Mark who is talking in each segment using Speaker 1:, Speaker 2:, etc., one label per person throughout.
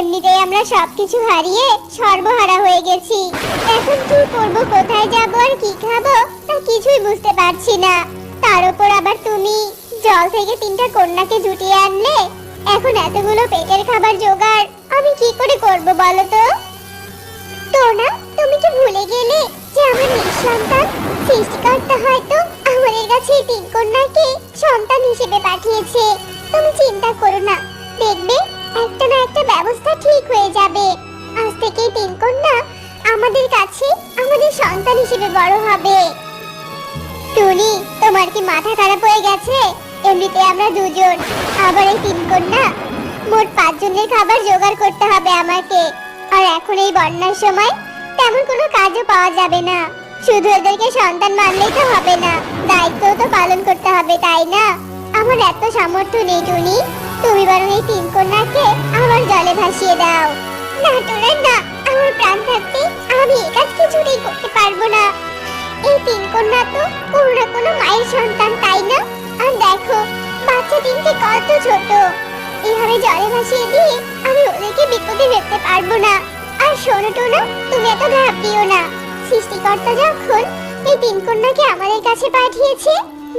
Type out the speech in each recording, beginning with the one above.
Speaker 1: এমনিতেই আমরা সবকিছু হারিয়ে সর্বহারা হয়ে গেছি। এখন কি করব, কোথায় যাব আর কি খাব তা কিছুই বুঝতে পারছি না। তার উপর আবার তুমি জল থেকে তিনটা কন্যাকে জুটিয়ে আনলে? এখন এতগুলো পেটের খাবার জোগাড়, আমি কি করে করব বলো তো? টোনা, তুমি কি ভুলে গেলে যে আমার নিঃসন্তান সৃষ্টিকর্তা হয়তো আমাদের কাছে তিন কন্যাকে সন্তান হিসেবে পাঠিয়েছে। তুমি চিন্তা করো না, দেখবে একটা না একটা ব্যবস্থা ঠিক হয়ে যাবে। আজ থেকে তিন কন্যা আমাদের কাছে আমাদের সন্তান হিসেবে বড় হবে। টুনি, তোমার কি মাথা খারাপ হয়ে গেছে? এমনিতে আমরা দুজন। আবার এই তিন কন্যা, মোট পাঁচজনের খাবার জোগাড় করতে হবে আমাকে। আর এখন এই বন্যার সময় তেমন কোনো কাজও পাওয়া যাবে না। শুধু ওদেরকে সন্তান মানলেই তো হবে না। দায়িত্ব তো পালন করতে হবে, তাই না? আমার এত সামর্থ্য নেই, টুনি। তুমি বরং এই তিন কন্যাকে আমার জলে ভাসিয়ে দাও। না তোরা না, আমার প্রাণ থাকতে আমি এ কাজ কিছুতেই করতে পারব না। এই তিন কন্যা তো কোনো না কোনো মায়ের সন্তান, তাই না? আর দেখো, বাচ্চা তিনটে কত ছোট। এভাবে জলে ভাসিয়ে দিয়ে আমি ওদেরকে বিপদে ফেলতে পারব না। আর শোনো টোনা, তুমি এত ভাব দিও না। সৃষ্টিকর্তা যখন এই তিন কন্যাকে আমাদের কাছে পাঠিয়েছে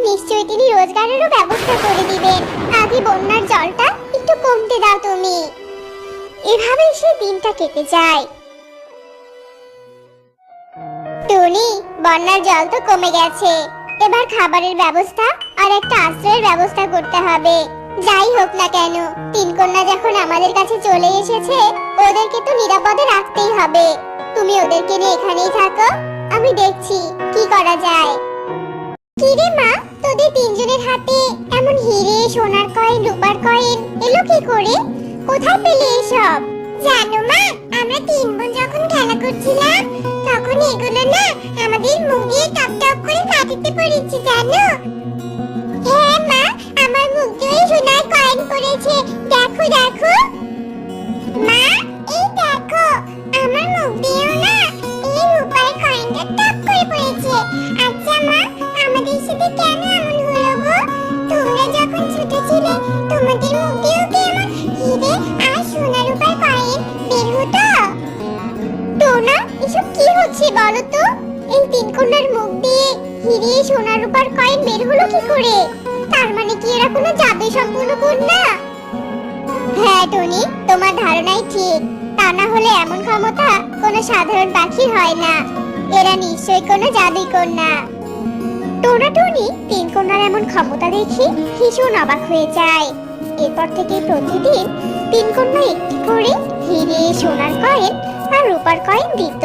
Speaker 1: নিশ্চয়ই তিনি রোজগারেরও ব্যবস্থা করে দিবেন। আগে বন্যার জলটা একটু কমতে দাও তুমি। এভাবেই সে দিনটা কেটে যায়। টুনি, বন্যার জল তো কমে গেছে। এবার খাবারের ব্যবস্থা আর একটা আশ্রয়ের ব্যবস্থা করতে হবে। যাই হোক না কেন, তিন কন্যা যখন আমাদের কাছে চলে এসেছে, ওদেরকে তো নিরাপদে রাখতেই হবে। তুমি ওদেরকে নিয়ে এখানেই থাকো। আমি দেখছি কি করা যায়। কিরে মা, তোদের তিনজনের হাতে এমন হিরে, সোনার কয়েন, রূপার কয়েন, এলো কি করে? কোথায় পেলে এসব? জানো মা, আমরা তিন বোন যখন খেলা করছিলাম, তখন এগুলো না আমাদের মুখ দিয়ে টপ টপ করে মাটিতে পড়েছে, জানো? হচ্ছে বলো তো এই তিন কন্যার মুখ দিয়ে হিরে সোনা রূপার কয়েন বের হলো কি করে? তার মানে কি এরা কোনো জাদু সম্পূর্ণ কন্যা? হ্যাঁ টনি, তোমার ধারণাই ঠিক। তা না হলে এমন ক্ষমতা কোনো সাধারণ পাখির হয় না। এরা নিশ্চয়ই কোনো জাদুই কন্যা। টোনা টনি, তিন কন্যার এমন ক্ষমতা দেখে ভীষণ অবাক হয়ে যায়। এরপর থেকে প্রতিদিন তিন কন্যা একটি করে হিরে সোনার কয়েন আর রূপার কয়েন দিত।